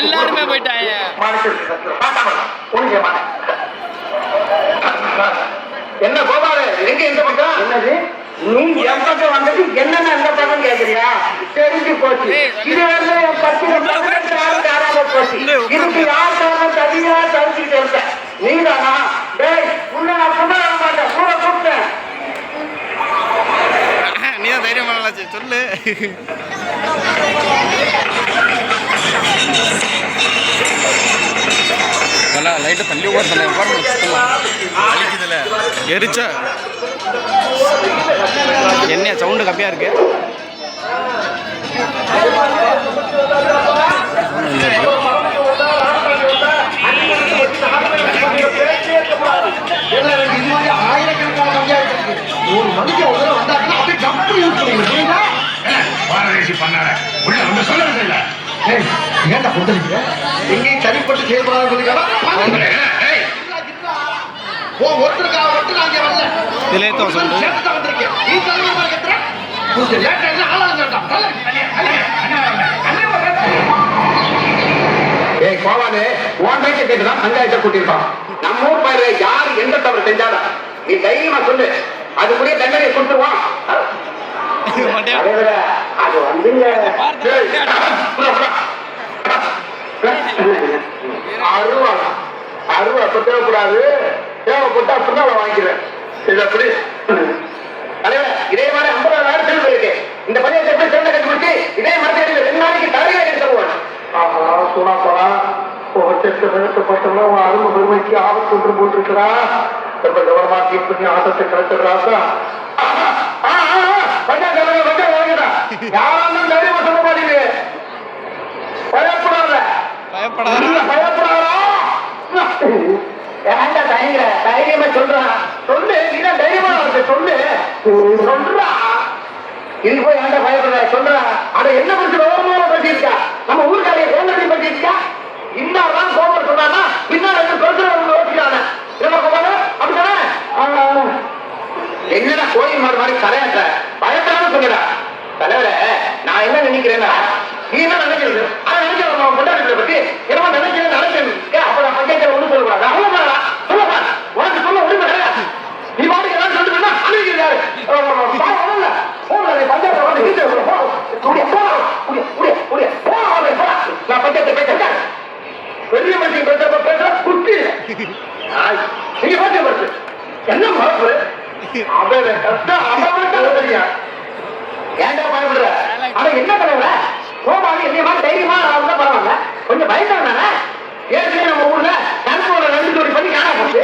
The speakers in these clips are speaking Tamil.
எல்லாருமே போயிட்டாங்க. என்ன கோபால எங்க எந்த பக்கம்? என்னது? நீ என் பக்கம் வந்துட்டு என்னென்ன அந்த பக்கம் கேக்குறியா? தெரிஞ்சு போச்சு. இது வந்து என் போச்சு. இதுக்கு யார் காரணம்? தனியா தவிச்சுக்கிட்டு இருந்தேன். நீதானா? டேய் உன்னை நான் கொண்டு வர மாட்டேன். கூட கூப்பிட்டேன். நீ தான் தைரியம் பண்ணலாச்சு சொல்லு. லைட்டை தள்ளி சுத்தமா வலிக்குதுல எரிச்சா என்ன சவுண்டு கம்மியா இருக்கு ஒரு ஒரு தடவை வந்தாருன்னா அப்படியே கம்பெனி யூஸ் பண்ணுவீங்க புரியுதா பாரதேசி பண்ணார உள்ள வந்து சொல்லுறது இல்ல. ஏய் ஏன்டா கொடுத்துருக்கீங்க எங்கேயும் தனிப்பட்டு செயல்படாத சொல்லிக்கலாம் ஏய் கோபாலு உன் பேச்ச கேட்டுதான் பஞ்சாயத்தை கூட்டியிருக்கான் நம்ம ஊர் பயிர யாரு எந்த தவறு செஞ்சாலும். நீ தைரியமா சொல்லு. அதுக்குரிய தண்டனை கொடுத்துருவான். அதே விட அது வந்துங்க. புறா. அருவா இப்ப தேவைப்படாது. தேவைப்பட்டா பின்னால வாங்கிக்கிறேன். இது அப்படி. தலைவர் இதே மாதிரி ஐம்பதாயிரம் இருக்கு. இந்த பணியை எப்படி சிறந்த கட்டுப்பிடிச்சு இதே மாதிரி ரெண்டு நாளைக்கு தலையில எடுத்து போவேன் ஆஹா போடா உபச்சத்தை நிறுத்தப்பட்டவங்க உன் அருமை பெருமைக்கு ஆபத்து ஒன்று போட்டிருக்கிறா ரொம்ப கவனமா கீழ் பண்ணி ஆட்டத்தை கிடைச்சிடுறாக்கா யாரும் சொல்ல மாட்டீங்க பயப்படாத. பயப்படாத. இல்ல, தைரியமா சொல்றா. சொல்லு நீ தைரியமா இருக்கு சொல்லு. சொல்றா. இது போய் ஏன்டா பயப்படுற சொல்றா. அட என்ன பத்தி ரோமோட பேசியிருக்கா? நம்ம ஊருக்காரைய கோங்கட்டி பேசியிருக்கா? இன்னாதான் கோபம் சொன்னானா பின்னால் என்ன சொல்றவங்க யோசிக்கிறாங்க என்ன என்னடா கோயில் மாதிரி கரையாட்ட பயப்படாம சொல்லுடா. தலைவர நான் என்ன நினைக்கிறேன்னா நீ என்ன நினைக்கிறது? அதை நினைக்கிறேன் நம்ம கொண்டாடுறத பத்தி என்னமோ நினைக்கிறேன். பெரிய மனுஷன் பேசுறப்ப பேசுற? குட்டி. நீங்க பேசுற பேசு என்ன மரப்பு அவன் கஷ்டம் அவன் தெரியும் ஏன்டா பயப்படுற? ஆனா என்ன தலைவர கோபாலி என்னைய மாதிரி தைரியமா இருந்தா பரவாயில்ல. கொஞ்சம் பயந்தவன் தானே? ஏற்கனவே நம்ம ஊர்ல? கருப்போட ரெண்டு ஜோடி பண்ணி காணா போச்சு?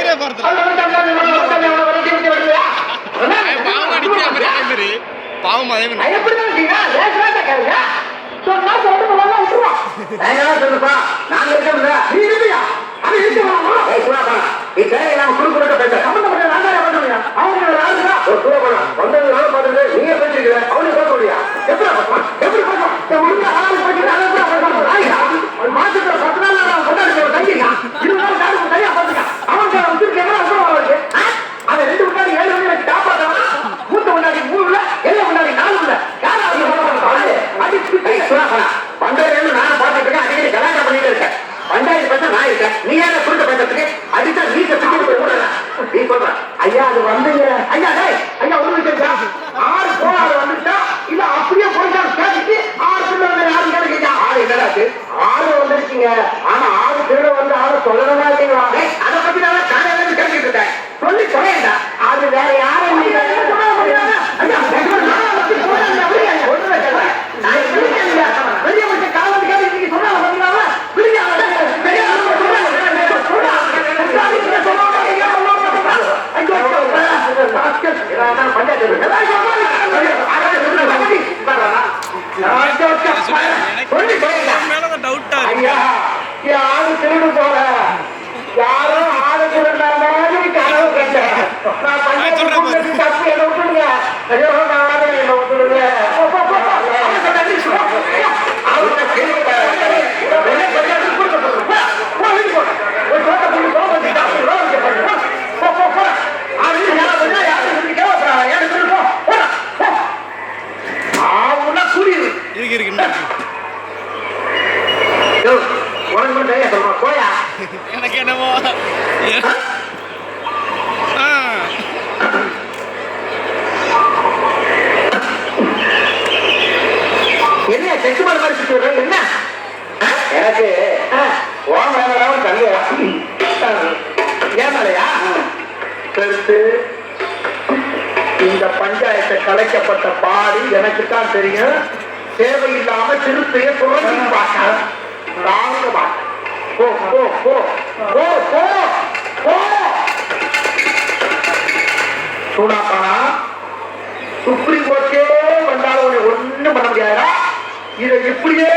பாவம் அதே மாதிரி. பாவம் அதே மாதிரி. நான் எப்படிதான் இருக்கீங்க? நான் சொல்லுப்பா? நாங்க இருக்கோம்ல. நீ இருப்பியா? அவன் இருக்க நான் இருக்கேன் நீ ஏன் குறுக்க பேசுறதுக்கு அடிச்சா நீ பிடிக்க போய் நீ சொல்ற ஐயா அது வந்து ஐயா டேய் ஐயா দেবে হ্যাঁ எனக்கு என்னமோ ஆ. என்ன செக்கு மலை மாதிரி வர்ற என்ன? எனக்கு ஆ, உன் மேல சந்தேகம். ஏன் மேலையா பெருசு இந்த பஞ்சாயத்தை கலைக்கப்பட்ட பாடு எனக்கு தான் தெரியும். தேவையில்லாம சிறுத்தைய சுரண்டி பார்க்க போ போ போ போ போ போ சூடாப்பானா? சுப்ரீம் கோர்ட்டே வந்தாலும் உன்னை ஒண்ணும் பண்ண முடியாதா இதை இப்படியே